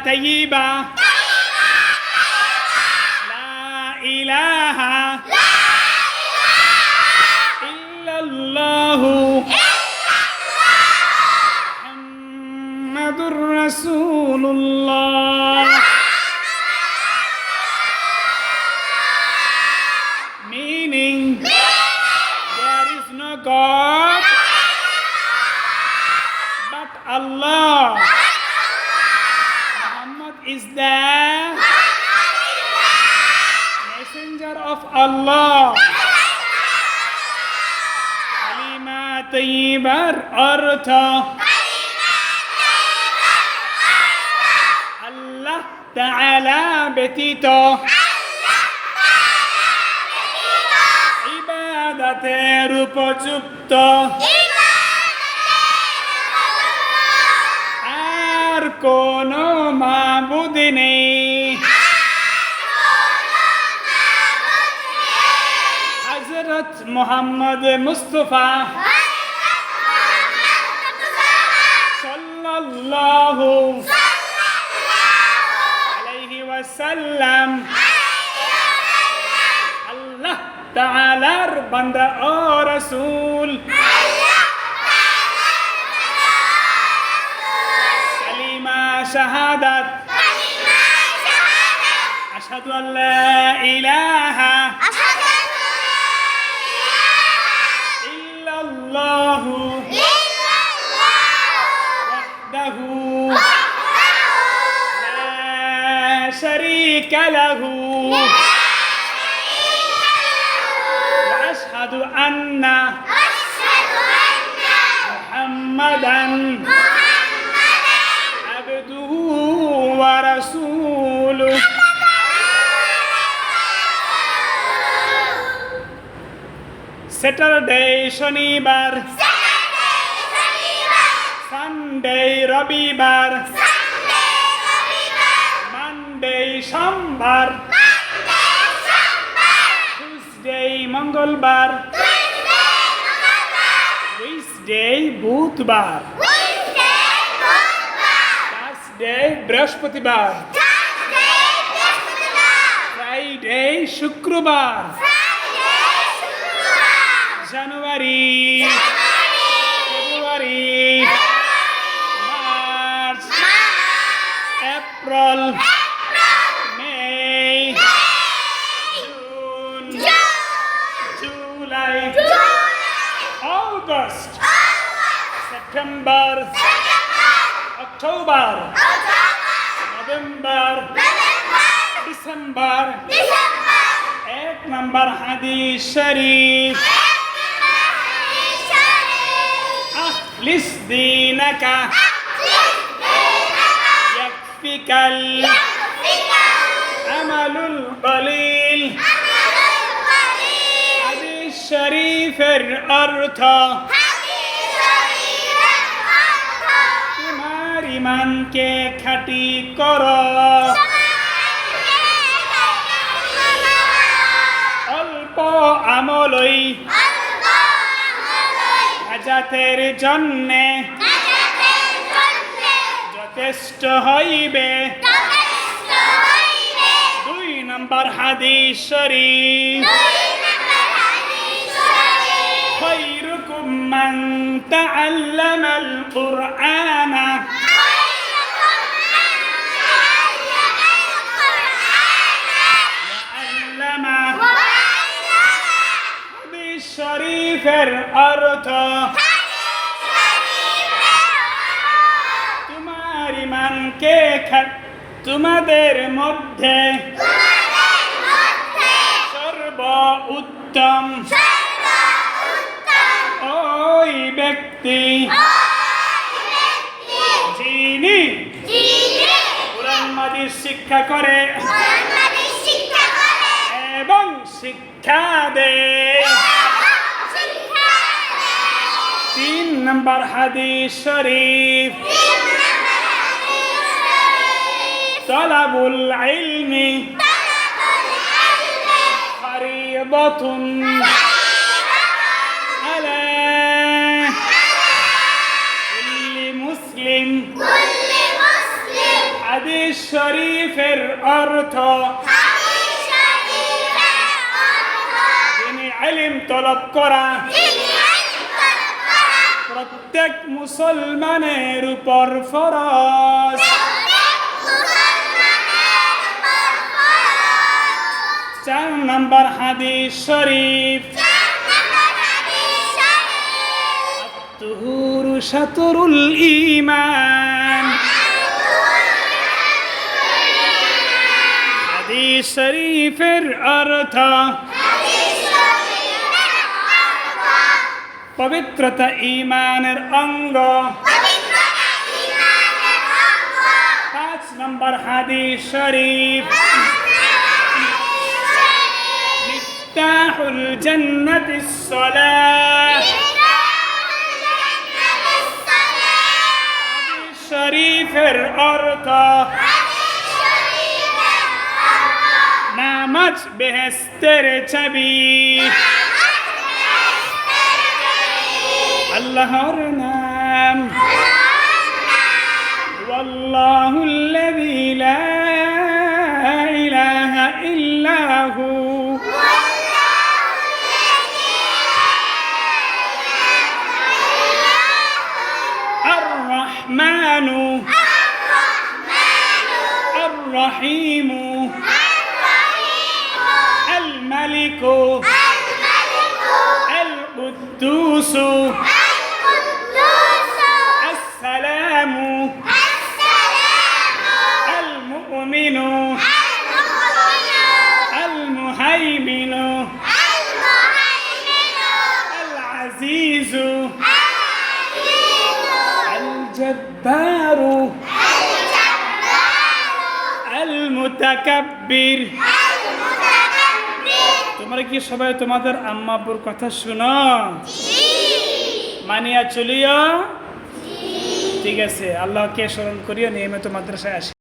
طيبة لا إله إلا الله محمد رسول الله Meaning, there is no God but Allah. Muhammad is the messenger of Allah. কালিমা তৈবার অর্থ আল্লাহ তাআলা ব্যতীত ইবাদতের উপযুক্ত কোনো মাবুদ নেই। হজরত মোহাম্মদ মুস্তফা সাল্লাল্লাহু আলাইহি ওয়াসাল্লাম আল্লাহ তাআলার বান্দা ও রাসূল শাহাদাত আশহাদু আল্লা ইলাহা ইল্লাল্লাহু وحده لا شريك له وأشهد أن محمدا ورسوله স্যাটারডে শনিবার সানডে রবিবার মানডে সোমবার টুসডে মঙ্গলবার উইসডে বুধবার থার্সডে বৃহস্পতিবার ফ্রাইডে শুক্রবার January February March April May June July August September October November December এক নম্বর হাদিস শরীফ أخلص دينك يكفيك العمل القليل হাদিস শরীফের অর্থ ইমানকে খাটি কর অল্প আমলই হাজাতের জন্যে যথেষ্ট হইবে দুই নম্বর হাদিস শরীফ خيركم من تعلم القرآن শরীফের অর্থ তোমার ইমানকে খা- তোমাদের মধ্যে সর্ব উত্তম ওই ব্যক্তি যিনি কোরআন শিক্ষা করে এবং শিক্ষা দেয়। নম্বর হাদিস শরীফ তলাবুল ইলমি فريضة على كل مسلم হাদিস শরীফের অর্থ তিনি আলিম তলব করা প্রত্যেক মুসলমানের উপর ফরজ। চার নম্বর হাদিস শরীফ। তুহুর শাতরুল ঈমান। হাদিস শরীফের অর্থ পবিত্রতা ঈমানের অঙ্গ পাঁচ নম্বর হাদিস শরীফ مفتاح الجنة الصلاة শরীফের অর্থ নামাজ বেহেস্তের ছবি আল্লাহর নাম والله الذي لا إله إلا هو الرحمن الرحيم الملك القدوس العزيز الجبار المتكبر তোমরা কি সবাই তোমাদের আম্মা আব্বুর কথা শুনো মানিয়া চলিও ঠিক আছে আল্লাহকে স্মরণ করিও নিয়মিত মাদ্রাসায় আসি